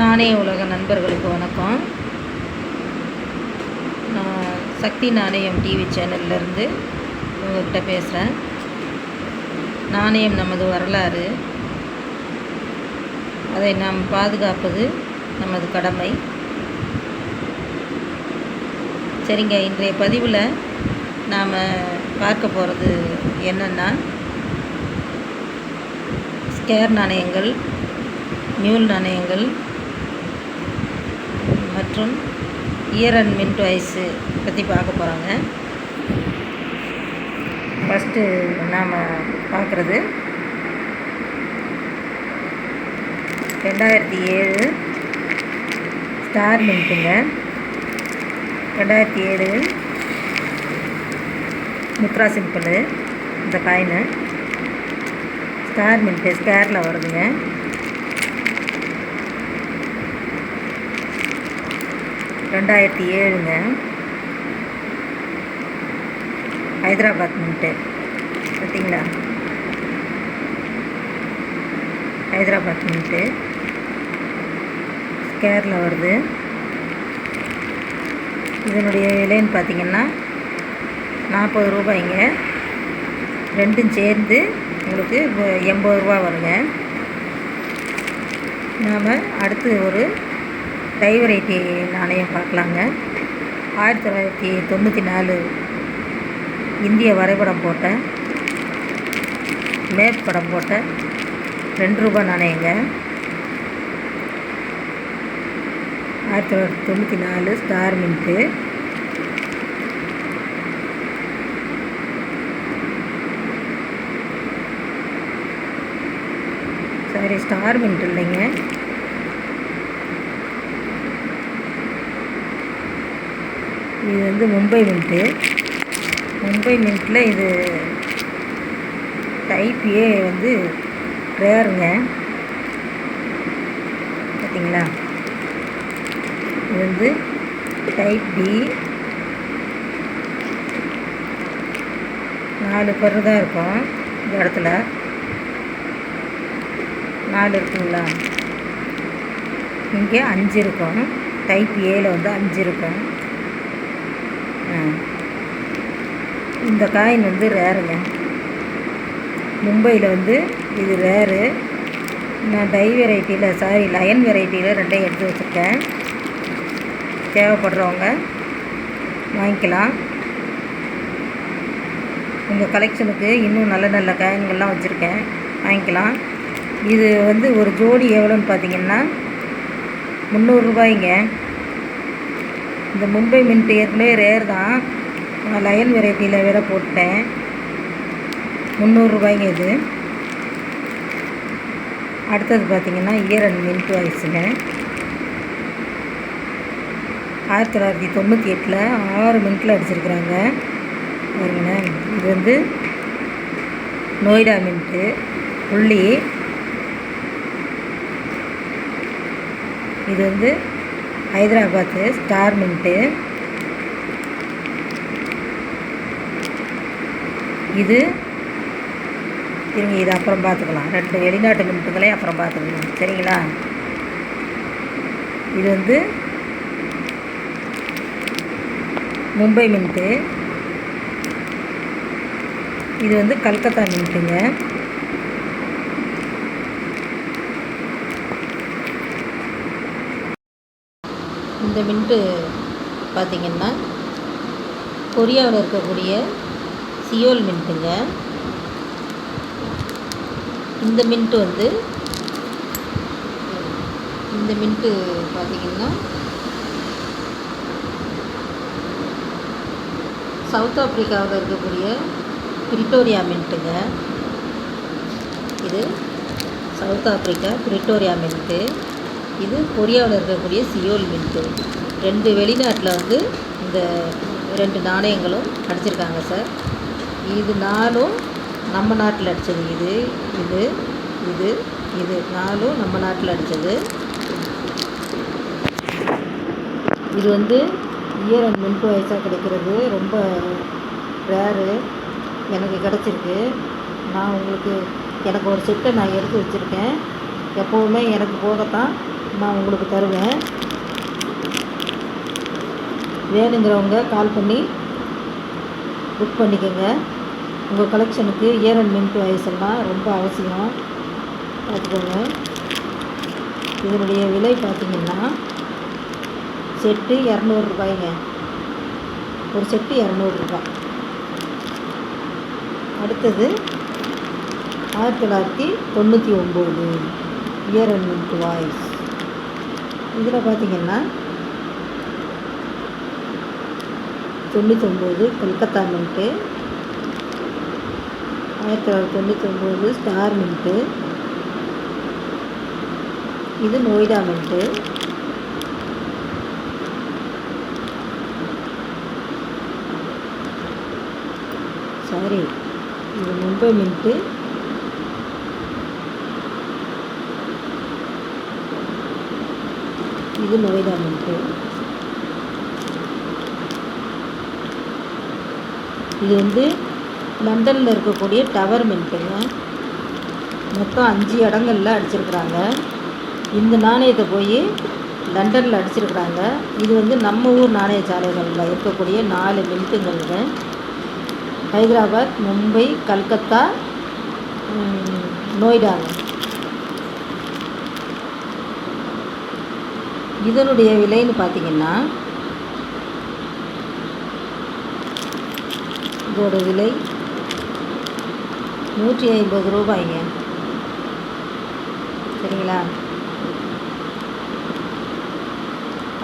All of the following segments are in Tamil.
நாணய உலக நண்பர்களுக்கு வணக்கம். நான் சக்தி நாணயம் டிவி சேனல்லேருந்து உங்கள்கிட்ட பேசுகிறேன் நாணயம் நமது வரலாறு. அதை நாம் பாதுகாப்பது நமது கடமை. சரிங்க இன்றைய பதிவில் நாம் பார்க்க போகிறது என்னென்னா ஸ்கேர் நாணயங்கள் மியூல் நாணயங்கள் மற்றும் இயர் அண்ட் மின்ட் வைஸு பற்றி பார்க்க போகிறாங்க ஃபஸ்ட்டு நாம் பார்க்குறது. ரெண்டாயிரத்தி ஏழு ஸ்டார் மின்ட்டுங்க. ரெண்டாயிரத்தி ஏழு முத்ரா சிம்பிள் இந்த காயினு. ஸ்டார் மின்ட்டு ஸ்கேரில் வருதுங்க. ரெண்டாயிரத்தி ஏழுங்க. ஹைதராபாத் மின்ட்டு பார்த்தீங்களா? ஹைதராபாத் மின்ட்டு ஸ்கேரில் வருது. இதனுடைய விலைன்னு பார்த்தீங்கன்னா நாற்பது ரூபாய்ங்க. ரெண்டும் சேர்ந்து உங்களுக்கு எண்பது ரூபா வருங்க. நாம் அடுத்து ஒரு டை வெரைட்டி நாணயம் பார்க்கலாங்க. ஆயிரத்தி தொள்ளாயிரத்தி தொண்ணூற்றி நாலு இந்திய வரைபடம் போட்ட மேப் படம் போட்ட ரெண்டு ரூபாய் நாணயங்க. ஆயிரத்தி தொள்ளாயிரத்தி தொண்ணூற்றி நாலு star mint. Sorry star mint இல்லைங்க. இது வந்து மும்பை மின்ட்டு மும்பை மின்ட்டில் இது டைப் ஏ வந்து ரேருங்க பார்த்தீங்களா இது வந்து டைப் பி நாலு பரு தான் இருக்கும் இந்த இடத்துல. நாலு இருக்குங்களா? இங்கே அஞ்சு இருக்கும். டைப் ஏல வந்து அஞ்சு இருக்கும். இந்த காயின் வந்து ரேருங்க. மும்பையில் வந்து இது ரேரு. நான் டை வெரைட்டியில் சாரி லயன் வெரைட்டியில் ரெண்டையும் எடுத்து வச்சுருக்கேன். தேவைப்படுறவங்க வாங்கிக்கலாம். உங்கள் கலெக்ஷனுக்கு இன்னும் நல்ல நல்ல காயின்கள்லாம் வச்சுருக்கேன். வாங்கிக்கலாம். இது வந்து ஒரு ஜோடி எவ்வளோன்னு பார்த்தீங்கன்னா முந்நூறுரூபாய்ங்க இந்த மும்பை மின்ட் ஏற்கனவே ரேர் தான். நான் லயன் வெரைட்டியில் வேற போட்டேன். முந்நூறுரூபாய்ங்க இது. அடுத்தது பார்த்திங்கன்னா இயர் அண்ட் மின்ட் வாய்ஸுங்க ஆயிரத்தி தொள்ளாயிரத்தி தொண்ணூற்றி எட்டில் ஆறு மின்ட்டில் அடிச்சிருக்கிறாங்க. பாருங்களேன் இது வந்து நொய்டா மின்ட்டு புள்ளி. இது வந்து ஹைதராபாத்து ஸ்டார் மின்ட்டு. இது திரும்பி இது அப்புறம் பார்த்துக்கலாம். ரெண்டு வெளிநாட்டு மின்ட்டுகளே அப்புறம் பார்த்துக்கலாம். சரிங்களா? இது வந்து மும்பை மின்ட்டு. இது வந்து கல்கத்தா மின்ட்டுங்க. இந்த மின்ட்டு பார்த்திங்கன்னா கொரியாவில் இருக்கக்கூடிய சியோல் மின்ட்டுங்க. இந்த மின்ட்டு வந்து இந்த மின்ட்டு பார்த்திங்கன்னா சவுத் ஆப்ரிக்காவில் இருக்கக்கூடிய பிரிட்டோரியா மின்ட்டுங்க. இது சவுத் ஆப்ரிக்கா பிரிட்டோரியா மின்ட்டு. இது கொரியாவில் இருக்கக்கூடிய சியோல் மின்ட்டு ரெண்டு வெளிநாட்டில் வந்து இந்த ரெண்டு நாணயங்களும் அடிச்சிருக்காங்க சார். இது நாலும் நம்ம நாட்டில் அடித்தது இது இது இது இது நாளும் நம்ம நாட்டில் அடித்தது இது வந்து இயர் அண்ட் மின்ட் வயசாக கிடைக்கிறது. ரொம்ப ரேரு எனக்கு கிடச்சிருக்கு. நான் உங்களுக்கு எனக்கு ஒரு செட்டை நான் எடுத்து வச்சுருக்கேன். எப்போவுமே எனக்கு போகத்தான் நான் உங்களுக்கு தருவேன். வேணுங்கிறவங்க கால் பண்ணி புக் பண்ணிக்கோங்க. உங்கள் கலெக்ஷனுக்கு இயர் அண்ட் மின்ட் வயசு எல்லாம் ரொம்ப அவசியம். பார்த்துக்கோங்க. இதனுடைய விலை பார்த்திங்கன்னா செட்டு இரநூறுபாய்ங்க ஒரு செட்டு இரநூறுபா அடுத்தது ஆயிரத்தி தொள்ளாயிரத்தி தொண்ணூற்றி ஒம்பது இயர் அண்ட் மின்ட் வாய்ஸ் இதில் பார்த்திங்கன்னா தொண்ணூத்தொம்பது கொல்கத்தா மின்ட்டு ஆயிரத்தி தொள்ளாயிரத்தி தொண்ணூத்தொம்பது ஸ்டார் மின்ட்டு இது நொய்டா மின்ட்டு சாரி இது மும்பை மின்ட்டு இது நொய்டா மின்ட்டு இது வந்து லண்டனில் இருக்கக்கூடிய டவர் மின்ட்டுங்க மொத்தம் அஞ்சு இடங்கள்ல அடிச்சிருக்கிறாங்க. இந்த நாணயத்தை போய் லண்டனில் அடிச்சிருக்கிறாங்க. இது வந்து நம்ம ஊர் நாணயசாலைகளில் இருக்கக்கூடிய நாலு மின்ட்டுங்கள்ங்க ஹைதராபாத் மும்பை கல்கத்தா நோய்டாங்க. இதனுடைய விலைன்னு பார்த்தீங்கன்னா இதோட விலை நூற்றி ஐம்பது ரூபாய்ங்க. சரிங்களா?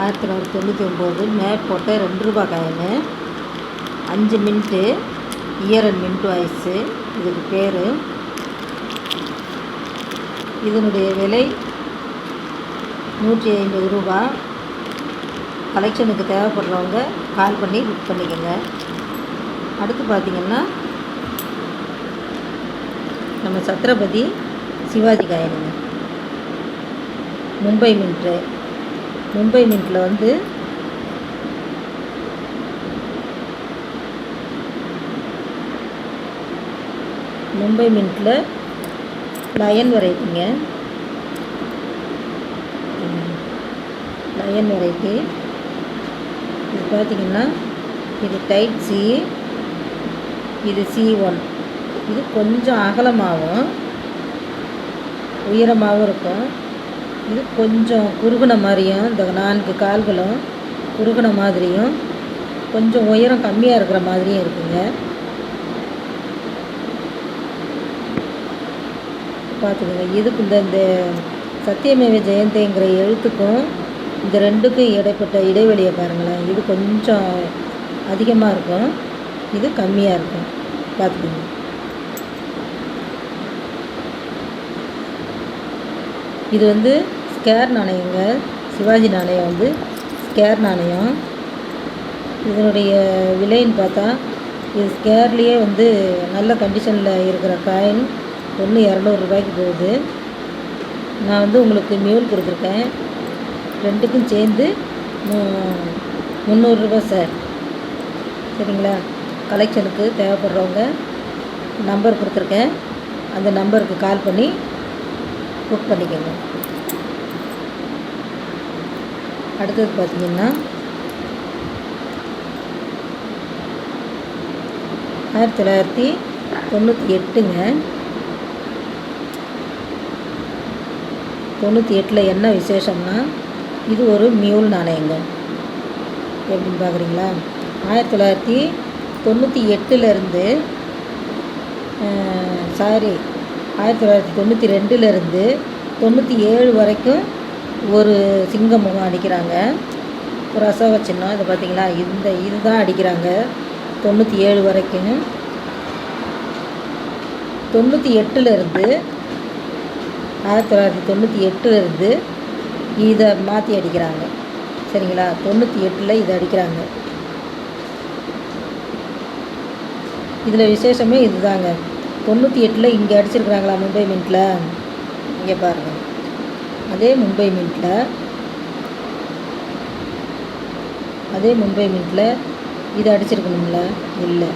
ஆயிரத்தி தொள்ளாயிரத்தி தொண்ணூற்றி ஒம்பது மேட் போட்ட ரெண்டு ரூபா காயின். அஞ்சு mint year and mint wise. இதுக்கு பேர். இதனுடைய விலை நூற்றி ஐம்பது ரூபா கலெக்ஷனுக்கு தேவைப்படுறவங்க கால் பண்ணி புக் பண்ணிக்கோங்க. அடுத்து பார்த்திங்கன்னா நம்ம சத்ரபதி சிவாஜி காயினுங்க. மும்பை மின்ட்டு மும்பை மின்ட்டில் வந்து மும்பை மின்ட்டில் லயன் வரைக்குங்க அயன் வெரைட்டி இது பார்த்திங்கன்னா இது டைட் சி இது சி ஒன் இது கொஞ்சம் அகலமாகவும் உயரமாகவும் இருக்கும். இது கொஞ்சம் குறுகுன மாதிரியும் இந்த நான்கு கால்களும் குறுகுன மாதிரியும் கொஞ்சம் உயரம் கம்மியாக இருக்கிற மாதிரியும் இருக்குங்க. பார்த்துக்கோங்க இதுக்கு இந்த இந்த சத்தியமேவ ஜெயந்திங்கிற எழுத்துக்கும் இந்த ரெண்டுக்கும் இடைப்பட்ட இடைவெளியை பாருங்களேன். இது கொஞ்சம் அதிகமாக இருக்கும். இது கம்மியாக இருக்கும். பார்த்துக்கோங்க. இது வந்து ஸ்கேர் நாணயங்க. சிவாஜி நாணயம் வந்து ஸ்கேர் நாணயம். இதனுடைய விலைன்னு பார்த்தா இது ஸ்கேர்லேயே வந்து நல்ல கண்டிஷனில் இருக்கிற காயின் ஒன்று இரநூறுபாய்க்கு போகுது. நான் வந்து உங்களுக்கு மியூல் கொடுத்துருக்கேன். ரெண்டுக்கும் சேர்ந்து மு- சார். சரிங்களா? கலெக்ஷனுக்கு தேவைப்படுறவங்க நம்பர் கொடுத்துருக்கேன். அந்த நம்பருக்கு கால் பண்ணி புக் பண்ணிக்கோங்க. அடுத்தது பார்த்தீங்கன்னா ஆயிரத்தி தொள்ளாயிரத்தி தொண்ணூற்றி எட்டுங்க. தொண்ணூற்றி எட்டில் என்ன விசேஷம்னா இது ஒரு மியூல் நாணயங்க. எப்படின்னு பார்க்குறீங்களா? ஆயிரத்தி தொள்ளாயிரத்தி தொண்ணூற்றி எட்டுலேருந்து சாரி ஆயிரத்தி தொள்ளாயிரத்தி தொண்ணூற்றி ரெண்டுலேருந்து தொண்ணூற்றி ஏழு வரைக்கும் ஒரு சிங்க முகம் அடிக்கிறாங்க. ஒரு அசோக சின்னம் இதை பார்த்தீங்களா? இந்த இதுதான் அடிக்கிறாங்க. தொண்ணூற்றி ஏழு வரைக்கும். தொண்ணூற்றி எட்டுலேருந்து ஆயிரத்தி தொள்ளாயிரத்தி தொண்ணூற்றி எட்டுலேருந்து இதை மாற்றி அடிக்கிறாங்க. சரிங்களா? தொண்ணூற்றி எட்டில் இதை அடிக்கிறாங்க. இதில் விசேஷமே இதுதாங்க. தொண்ணூற்றி எட்டில் இங்கே அடிச்சிருக்கிறாங்களா மும்பை மின்ட்டில் இங்கே பாருங்கள் அதே மும்பை மின்ட்டில் அதே மும்பை மின்ட்டில் இது அடிச்சிருக்கணும்ல? இல்லை.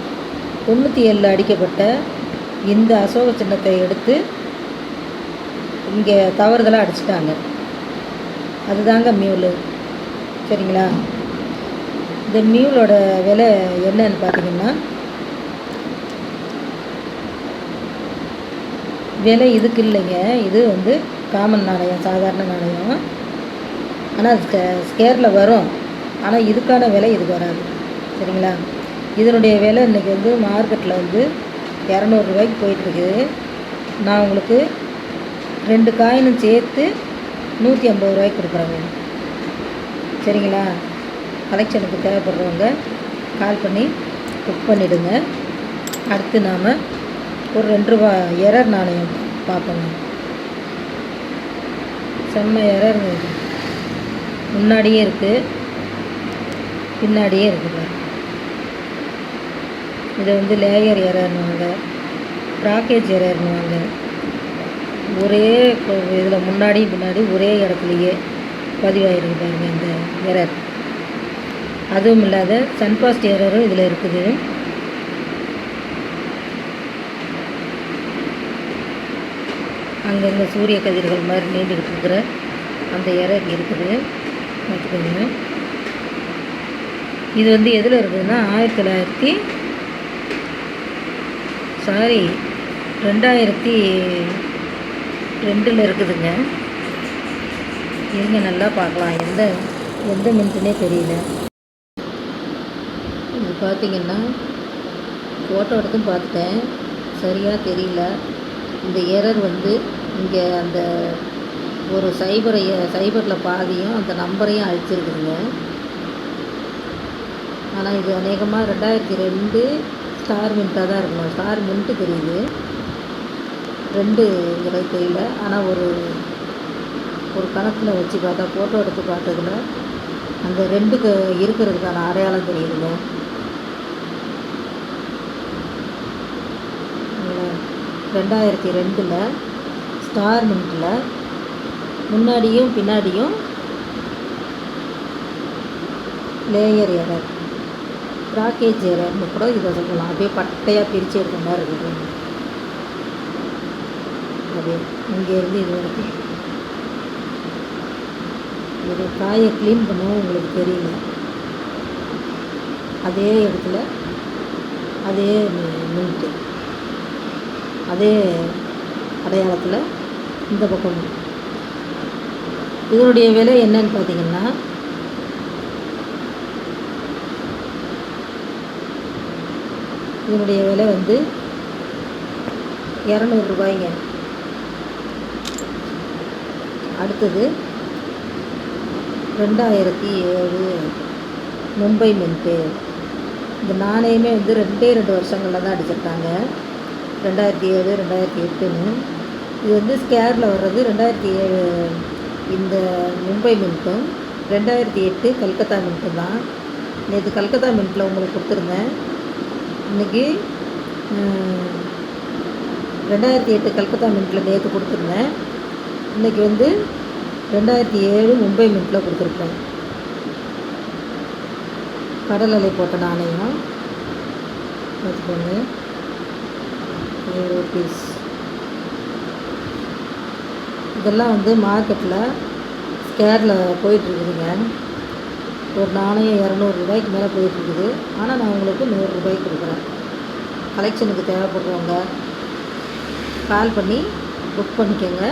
தொண்ணூற்றி ஏழில் அடிக்கப்பட்ட இந்த அசோக சின்னத்தை எடுத்து இங்கே தவறுதலாக அடிச்சிட்டாங்க. அதுதாங்க மியூலு. சரிங்களா? இந்த மியூலோட விலை என்னன்னு பார்த்தீங்கன்னா விலை இதுக்கு இல்லைங்க. இது வந்து காமன் நாணயம் சாதாரண நாணயம். ஆனால் ஸ்கே ஸ்கேரில் வரும். ஆனால் இதுக்கான விலை இதுக்கு வராது. சரிங்களா? இதனுடைய விலை இன்றைக்கி வந்து மார்க்கெட்டில் வந்து இரநூறுவாய்க்கு போயிட்டுருக்குது நான் உங்களுக்கு ரெண்டு காயினும் சேர்த்து நூற்றி ஐம்பது ரூபாய்க்கு கொடுக்குறேங்க சரிங்களா? கலெக்ஷனுக்கு தேவைப்படுறவங்க கால் பண்ணி புக் பண்ணிவிடுங்க அடுத்து நாம் ஒரு ரெண்டு ரூபா எரர் நாணயம் பார்ப்போங்க. செம்ம எரர் முன்னாடியே இருக்குது பின்னாடியே இருக்குது இதை வந்து லேயர் எரர்னுவாங்க ப்ராக்கேஜ் எரர்னுவாங்க ஒரே இதில் முன்னாடி பின்னாடி ஒரே இடத்துலையே பதிவாயிருக்கு பாருங்கள் இந்த எரர் அதுவும் இல்லாத சன்பாஸ்ட் எரரும் இதில் இருக்குது. அங்கங்கே சூரிய கதிர்கள் மாதிரி நீண்டுக்கிட்டு இருக்கிற அந்த எரர் இருக்குது. பார்த்துக்கோங்க. இது வந்து எதில் இருக்குதுன்னா ஆயிரத்தி தொள்ளாயிரத்தி சாரி ரெண்டாயிரத்தி ரெண்டில் இருக்குதுங்க. இருங்க நல்லா பார்க்கலாம். எந்த எந்த மின்ட்டுனே தெரியல. இது பார்த்தீங்கன்னா ஃபோட்டோ எடுத்தும் பார்த்துட்டேன் சரியாக தெரியல. இந்த எரர் வந்து இங்கே அந்த ஒரு சைபரை சைபரில் பாதியும் அந்த நம்பரையும் அழிச்சிருக்குதுங்க. ஆனால் இது அநேகமாக ரெண்டாயிரத்தி ரெண்டு ஸ்டார் மின்ட்டாக தான் இருக்கணும் ஸ்டார் மின்ட்டு தெரியுது. ரெண்டுங்கிறது தெரியல ஆனால் ஒரு ஒரு கணக்கில் வச்சு பார்த்தா ஃபோட்டோ எடுத்து பார்த்ததில் அந்த ரெண்டுக்கு இருக்கிறதுக்கான அடையாளம் தெரியுதுங்க. ரெண்டாயிரத்தி ரெண்டில் ஸ்டார் மின்ட்டில் முன்னாடியும் பின்னாடியும் லேயர் எரர் ப்ராக்கேஜ் எரர்னு கூட இதை சொல்லலாம். அப்படியே பட்டையாக பிரித்து எடுத்த மாதிரி இருக்குது அது இங்கேருந்து இது வரைக்கும். இது காயை க்ளீன் பண்ணவும் உங்களுக்கு தெரியல. அதே இடத்துல அதே மின்ட்டு அதே அடையாளத்தில் இந்த பக்கம். இதனுடைய விலை என்னன்னு பார்த்தீங்கன்னா இதனுடைய விலை வந்து இரநூறுபாய்ங்க அடுத்தது ரெண்டாயிரத்தி ஏழு மும்பை மின்ட்டு இந்த நாணயமே வந்து ரெண்டே ரெண்டு வருஷங்களில் தான் அடிச்சிருக்காங்க. ரெண்டாயிரத்தி ஏழு ரெண்டாயிரத்தி எட்டுன்னு. இது வந்து ஸ்கேரில் வர்றது ரெண்டாயிரத்தி ஏழு இந்த மும்பை மின்ட்டும் ரெண்டாயிரத்தி எட்டு கல்கத்தா மின்ட்டும் தான். நேற்று கல்கத்தா மின்ட்டில் உங்களுக்கு கொடுத்துருந்தேன். இன்றைக்கி ரெண்டாயிரத்தி எட்டு கல்கத்தா மின்ட்டில் நேற்று கொடுத்துருந்தேன். இன்றைக்கி வந்து ரெண்டாயிரத்தி ஏழு மும்பை மின்ட்டில் கொடுத்துருக்குறேன் கடல் அலை போட்ட நாணயம்? பார்த்துக்கோங்க. ரூபீஸ் இதெல்லாம் வந்து மார்க்கெட்டில் ஸ்கேரில் போயிட்டுருக்குதுங்க. ஒரு நாணயம் இரநூறுபாய்க்கு மேலே போயிட்டுருக்குது. ஆனால் நான் உங்களுக்கு நூறுரூபாய்க்கு கொடுக்குறேன். கலெக்ஷனுக்கு தேவைப்படுறவங்க கால் பண்ணி புக் பண்ணிக்கோங்க.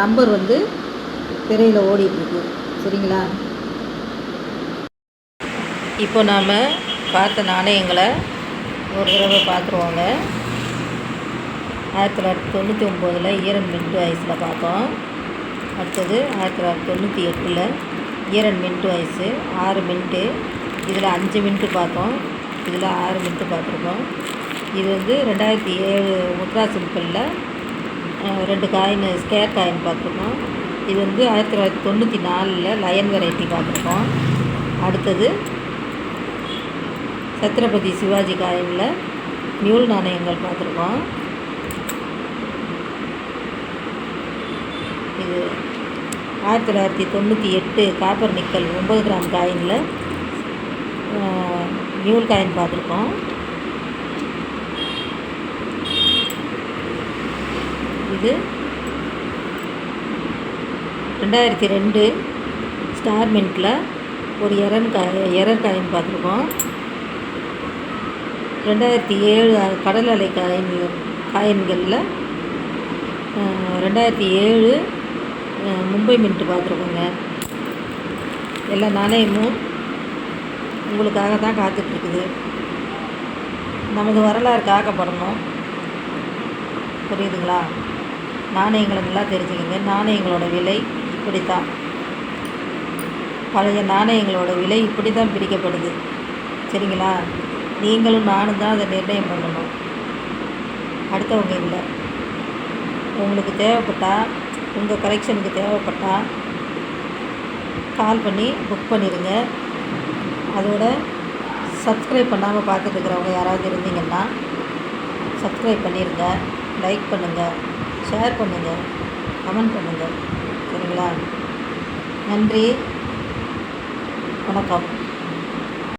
நம்பர் வந்து திரையில் ஓடிட்டுருக்கு. சரிங்களா? இப்போ நாம் பார்த்த நாணயங்களை ஒரு தடவை பார்த்துருவோங்க. ஆயிரத்தி தொள்ளாயிரத்தி தொண்ணூற்றி ஒம்போதில் ஈரன் மின்ட்டு ஐஸில் பார்த்தோம். அடுத்தது ஆயிரத்தி தொள்ளாயிரத்தி தொண்ணூற்றி எட்டில் ஈரன் மின்ட்டு ஐஸு ஆறு மின்ட்டு இதில் அஞ்சு மின்ட்டு பார்த்தோம். இதில் ஆறு மின்ட்டு பார்த்துருக்கோம். இது வந்து ரெண்டாயிரத்தி ஏழு முத்ரா சிம்பிளில் ரெண்டு காயின் ஸ்கேர் காயின் பார்த்துருக்கோம். இது வந்து ஆயிரத்தி தொள்ளாயிரத்தி தொண்ணூற்றி நாலில் லயன் வெரைட்டி பார்த்துருக்கோம். அடுத்தது சத்ரபதி சிவாஜி காயினில் மியூல் நாணயங்கள் பார்த்துருக்கோம். இது ஆயிரத்தி தொள்ளாயிரத்தி தொண்ணூற்றி எட்டு காப்பர் நிக்கல் ஒம்பது கிராம் காயினில் மியூல் காயின் பார்த்துருக்கோம். இது. ரெண்டாயிரத்தி ரெண்டு ஸ்டார் மின்ட்டில் ஒரு எரன் காய் எரர் காயின் பார்த்துருக்கோம். ரெண்டாயிரத்தி ஏழு கடல் அலை காயின் காயின்களில் ரெண்டாயிரத்தி ஏழு மும்பை மின்ட்டு பார்த்துருக்கோங்க. எல்லா நாணயமும் உங்களுக்காக தான் காத்துட்ருக்குது. நமது வரலாறு காக்கப்படணும் புரியுதுங்களா? நாணயங்களை நல்லா தெரிஞ்சுக்கோங்க. நாணயங்களோட விலை இப்படித்தான். பழைய நாணயங்களோட விலை இப்படி தான் பிரிக்கப்படுது. சரிங்களா? நீங்களும் நானும் தான் அதை நிர்ணயம் பண்ணணும். அடுத்தவங்க இல்லை. உங்களுக்கு தேவைப்பட்டால் உங்கள் கலெக்ஷனுக்கு தேவைப்பட்டால் கால் பண்ணி புக் பண்ணிடுங்க அதோட சப்ஸ்கிரைப் பண்ணாமல் பார்த்துட்டு இருக்கிறவங்க யாராவது இருந்தீங்கன்னா சப்ஸ்கிரைப் பண்ணிடுங்க லைக் பண்ணுங்கள் ஷேர் பண்ணுங்கள் கமெண்ட் பண்ணுங்கள் சரிங்களா? நன்றி. வணக்கம்.